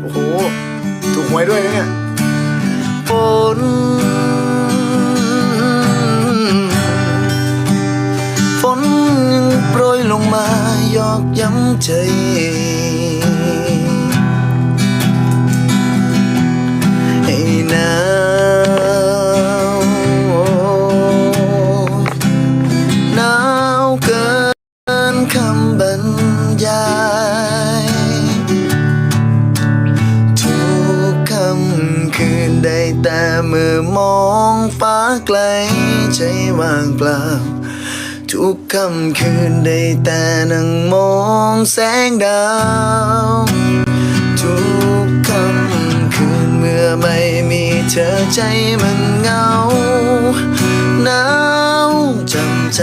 โอ้โห ถูกหวยด้วยนะเนี่ยฝนฝนยังโปรยลงมายอกย้ำใจ ให้นา แต่เมื่อมองฟ้าไกลใจว่างเปล่า ทุกค่ำคืนได้แต่นั่งมองแสงดาว ทุกค่ำคืนเมื่อไม่มีเธอใจมันเหงาหนาวจำใจ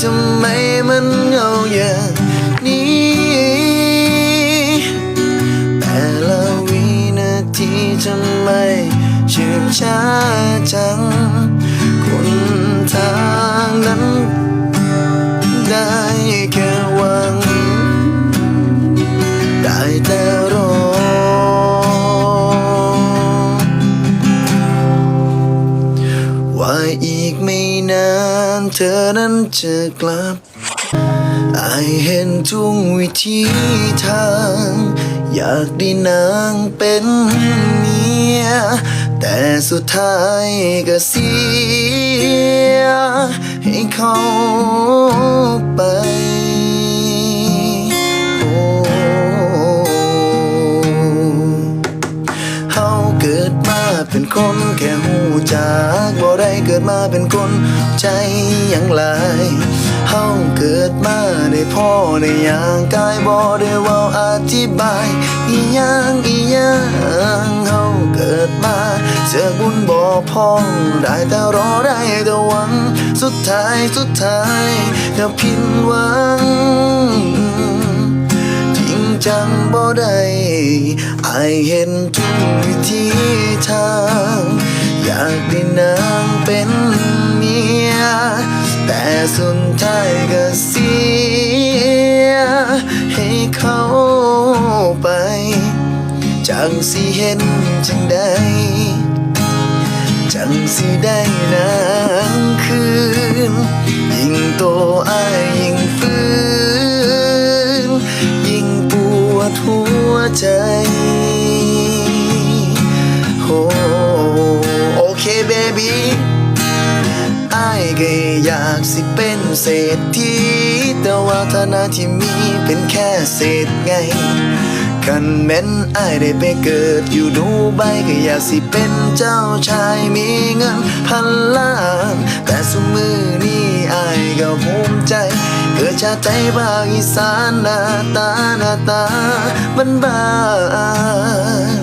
ทำไมมันเหงาอย่างนี้ แต่ละวินาทีทำไมชื่นช้าจัง คนทางนั้นได้แค่หวัง ได้แต่ นั้นจะกลับไอเห็นทุกวิธีทาง อยากได้นางเป็นเมีย แต่สุดท้ายก็เสีย ให้เขาไป เป็นคนแค่หูจากบ่ได้เกิดมาเป็นคนใจยังหลายเฮาเกิดมาได้พ่อได้อย่างกายบ่ได้ว้าอธิบาย อีหยังอีหยังเฮาเกิดมาเสือบุญบ่พอได้แต่รอได้แต่หวัง สุดท้ายสุดท้ายก็ผิดหวัง จังบ่ได้ไอายเห็นทุกวิธีทาง อยากได้นางเป็นเมีย แต่สุดท้ายก็เสีย ให้เขาไป จังสิเห็นจังได้จังสิได้นางคืน ยิ่งโตอายยิ่ง ใจ โอ้โอเคเบบี้อายก็อยากสิเป็นเศรษฐีแต่ว่าฐานะที่มีเป็นแค่เศษไงกันแม้นอายได้ไปเกิดอยู่ดูใบก็อยากสิเป็นเจ้าชายมีเงินพันล้าน แต่สมือนี้อายก็ภูมิใจ กิดชาติใจภาคอีสานหน้าตาหน้าตาบ้านบ้าน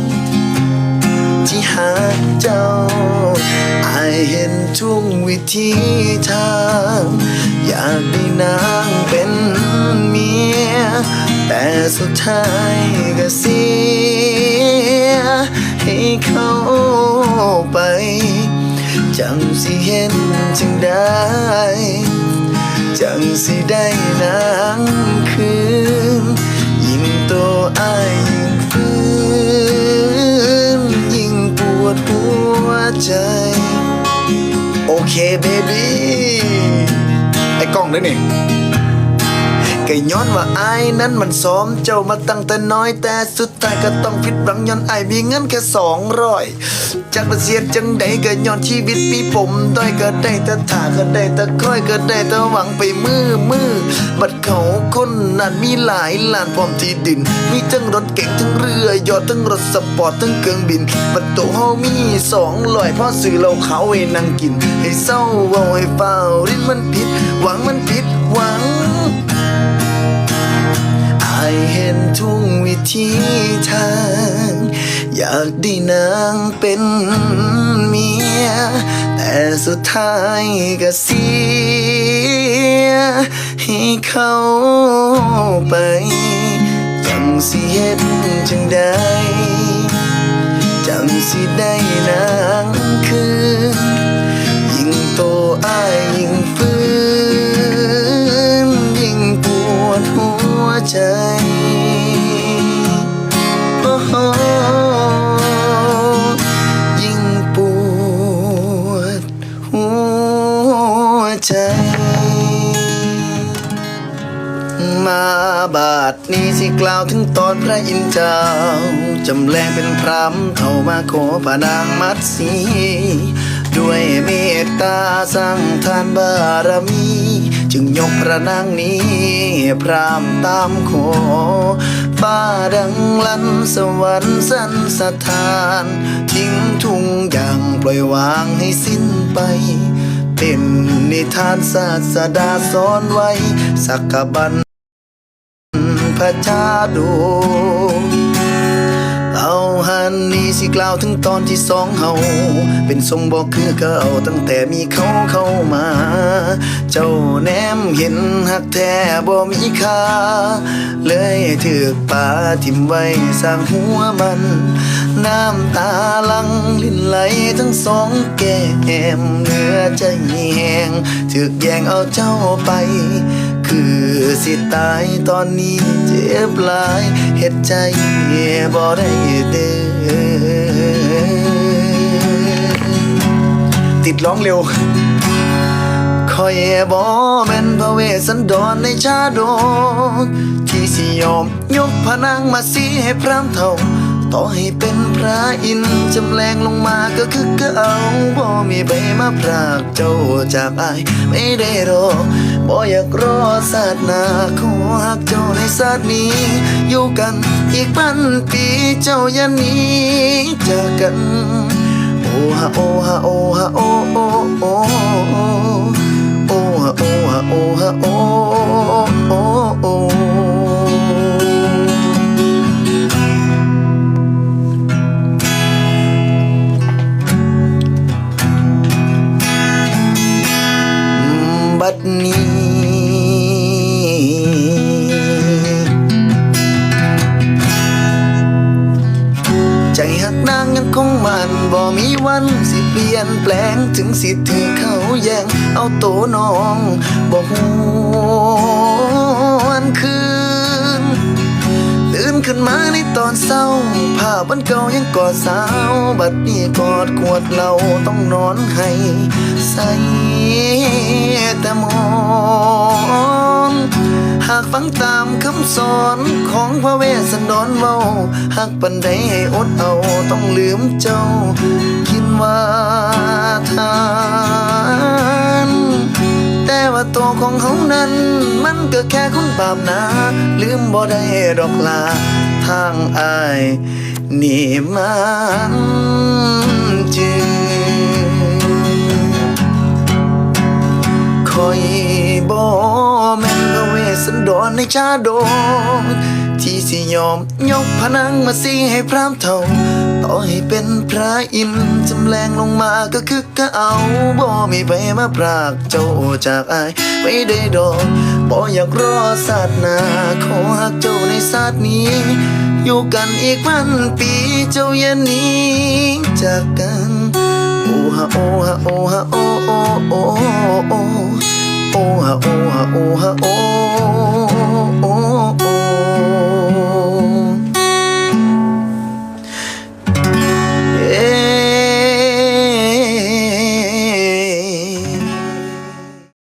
ที่หาเจ้าอายเห็นทุกวิธีทางอยากได้นางเป็นเมีย แต่สุดท้ายก็เสียให้เขาไป จังสิเห็นจึงได้ จังสิได้นางคืน ยิ่งโตอายยิ่งฟื้นยิ่งปวดหัวใจ โอเคเบบี้ไอ้กล้องด้วยนี่ก็ย้อนว่าอายนั้นมันซ้อมเจ้ามาตั้งแต่น้อยแต่สุดท้ายก็ต้องผิดหวังย้อนอายมีเงินแค่สองร้อย จากประเสียดจังใดก็ย้อนชีวิตปีผมด้อยก็ได้แต่ถาก็ได้แต่คอยก็ได้แต่หวังไปมือมือบัดเขาคนนั้นมีหลายล้านพร้อมที่ดิน มีทั้งรถเก๋งทั้งเรือยอดทั้งรถสปอร์ตทั้งเครื่องบินบัดโตเฮามีสองร้อยพอซื้อเหล้าขาไว้นั่งกิน ให้เศร้าเว้าให้เฝ้ารินมันผิด หวังมันผิดหวังไอเห็นทุกวิธีทางอยากได้นางเป็นเมีย แต่สุดท้ายก็เสีย ให้ให้เขาไปจังสิเฮ็ดจังใดจังสิได้นะ บาดนี้สิกล่าวถึงตอนพระอินทร์เจ้า จำแรงเป็นพรำเข้ามาขอพระนางมัดสีด้วยเมตตาสร้างทานบารมี จึงยกพระนางนี้ พรามตามขอฟ้าดังลันสวรรค์สันสถาน ทิ้งทุ่งอย่างปล่อยวางให้สิ้นไปเป็นนิทานศาสดาสอนไว้ สักกบัน พระชาดูเอาหันนี้สิกล่าวถึงตอนที่สองเฮาเป็นทรงบอกคือเก่าตั้งแต่มีเขาเข้ามา เจ้าแนมเห็นหักแท้บ่มีค่า เลยถือกป่าทิมไว้สร้างหัวมัน น้ำตาลังลิ้นไหลทั้งสองแก้มเนื้อใจแห้งถือกแย่งเอาเจ้าไป คือสิตายตอนนี้เจ็บหลายเฮ็ดใจบ่ได้เด้อติดร้องเร็วคอยบ่แม่นพระเวสสันดรในชาดกที่สิยอมยกพนางมาสีให้พรามเท่า ต่อให้เป็นพระอินทร์จำแรงลงมาก็คือเก่าบ่มีใบมาพรากเจ้าจากอายไม่ได้รอบ่อยากรอศาสนาขอหักเจ้าในศาสตนี้ อยู่กันอีกพันปีเจ้ายันนี้จากกัน โอ้ฮะโอ้ฮะโอ้ฮะโอ ดนี้ ใจหักนางยังคงมันบ่มีวันสิเปลี่ยนแปลงถึงสิถือเขาแย่งเอาโตน้องบ่หวนคืน ตื่นขึ้นมาในตอนเศร้า ภาพวันเก่ายังกอดสาว บัดนี้กอดขวดเหล้าต้องนอนให้ใส่แต่มอนหากฟังตามคำสอนของพระเวสสันดรเว้าหากปันใดให้อดเอาต้องลืมเจ้า คิดว่าทานแต่ว่าตัวของเขานั้น มันก็แค่คนบาปนะ ลืมบ่ได้ดอกลาทางอาย นี่มันจึงคอยบ่แม่นพระเวสสันดรในชาดกที่สิยอมยกพนังมาสีให้พรามเท่า ต่อให้เป็นพระอินทร์จำแรงลงมาก็คือก็เอาบ่มีไปมาพรากเจ้าจากอายไม่ได้ดอกบ่อยากรอศาสนาขอหักเจ้าในศาสตร์นี้ อยู่กันอีกพันปีเจ้าอย่าหนีจากกันโอ้ฮะโอ้ฮะโอ้ฮะโอโอ้โอ้โอ้โอ้ฮะโอ้ฮะโอ้ฮะโอ้